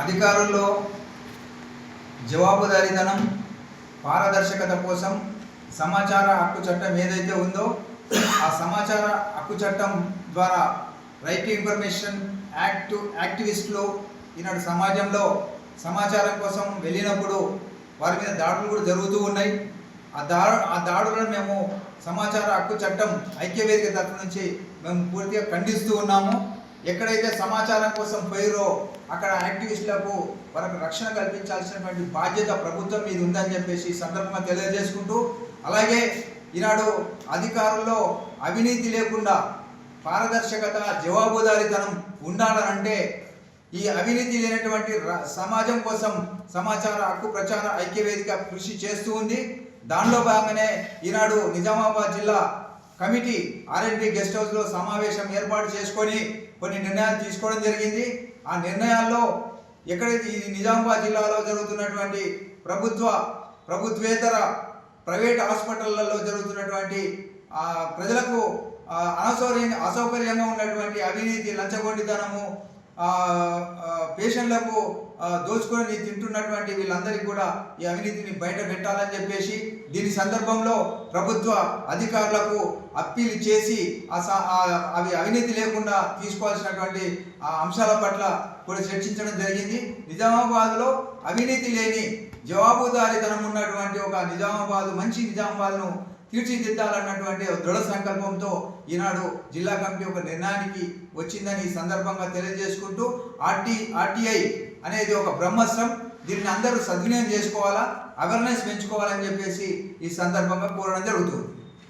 అధికారుల్లో జవాబుదారీతనం పారదర్శకత కోసం సమాచార హక్కు చట్టం ఏదైతే ఉందో ఆ సమాచార హక్కు చట్టం ద్వారా రైట్ టు ఇన్ఫర్మేషన్ యాక్ట్ యాక్టివిస్టులు ఈనాడు సమాజంలో సమాచారం కోసం వెళ్ళినప్పుడు వారి మీద దాడులు కూడా జరుగుతూ ఉన్నాయి. ఆ దా ఆ దాడులను మేము సమాచార హక్కు చట్టం ఐక్యవేదిక తరఫు నుంచి మేము పూర్తిగా ఖండిస్తూ ఉన్నాము. ఎక్కడైతే సమాచారం కోసం పోయిరో అక్కడ యాక్టివిస్టులకు వారికి రక్షణ కల్పించాల్సినటువంటి బాధ్యత ప్రభుత్వం మీద ఉందని చెప్పేసి సందర్భంగా తెలియజేసుకుంటూ అలాగే ఈనాడు అధికారుల్లో అవినీతి లేకుండా పారదర్శకత జవాబుదారీతనం ఉండాలనంటే ఈ అవినీతి లేనటువంటి సమాజం కోసం సమాచార హక్కు ప్రచార ఐక్యవేదిక కృషి చేస్తూ ఉంది. దానిలో భాగంగానే ఈనాడు నిజామాబాద్ జిల్లా కమిటీ ఆర్ఎండ్బి గెస్ట్ హౌస్లో సమావేశం ఏర్పాటు చేసుకొని కొన్ని నిర్ణయాలు తీసుకోవడం జరిగింది. ఆ నిర్ణయాల్లో ఎక్కడైతే ఇది నిజామాబాద్ జిల్లాలో జరుగుతున్నటువంటి ప్రభుత్వ ప్రభుత్వేతర ప్రైవేట్ హాస్పిటళ్ళలో జరుగుతున్నటువంటి ప్రజలకు ఆ, అనసౌకర్యంగా అసౌకర్యంగా ఉన్నటువంటి అవినీతి లంచగొండితనము పేషెంట్లకు దోచుకొని తింటున్నటువంటి వీళ్ళందరికీ కూడా ఈ అవినీతిని బయట పెట్టాలని చెప్పేసి దీని సందర్భంలో ప్రభుత్వ అధికారులకు అప్పీల్ చేసి అవి అవినీతి లేకుండా తీసుకోవాల్సినటువంటి ఆ అంశాల పట్ల కూడా చర్చించడం జరిగింది. నిజామాబాద్లో అవినీతి లేని జవాబుదారీతనం ఉన్నటువంటి ఒక నిజామాబాద్ మంచి నిజామాబాద్ను తీర్చిదిద్దాలన్నటువంటి దృఢ సంకల్పంతో ఈనాడు జిల్లా కమిటీ ఒక నిర్ణయానికి వచ్చిందని ఈ సందర్భంగా తెలియజేసుకుంటూ ఆర్టీ ఆర్టీఐ అనేది ఒక బ్రహ్మస్త్రం. దీన్ని అందరూ సద్వినియోగం చేసుకోవాలా? అవేర్నెస్ పెంచుకోవాలని చెప్పేసి ఈ సందర్భంగా కోరడం జరుగుతుంది.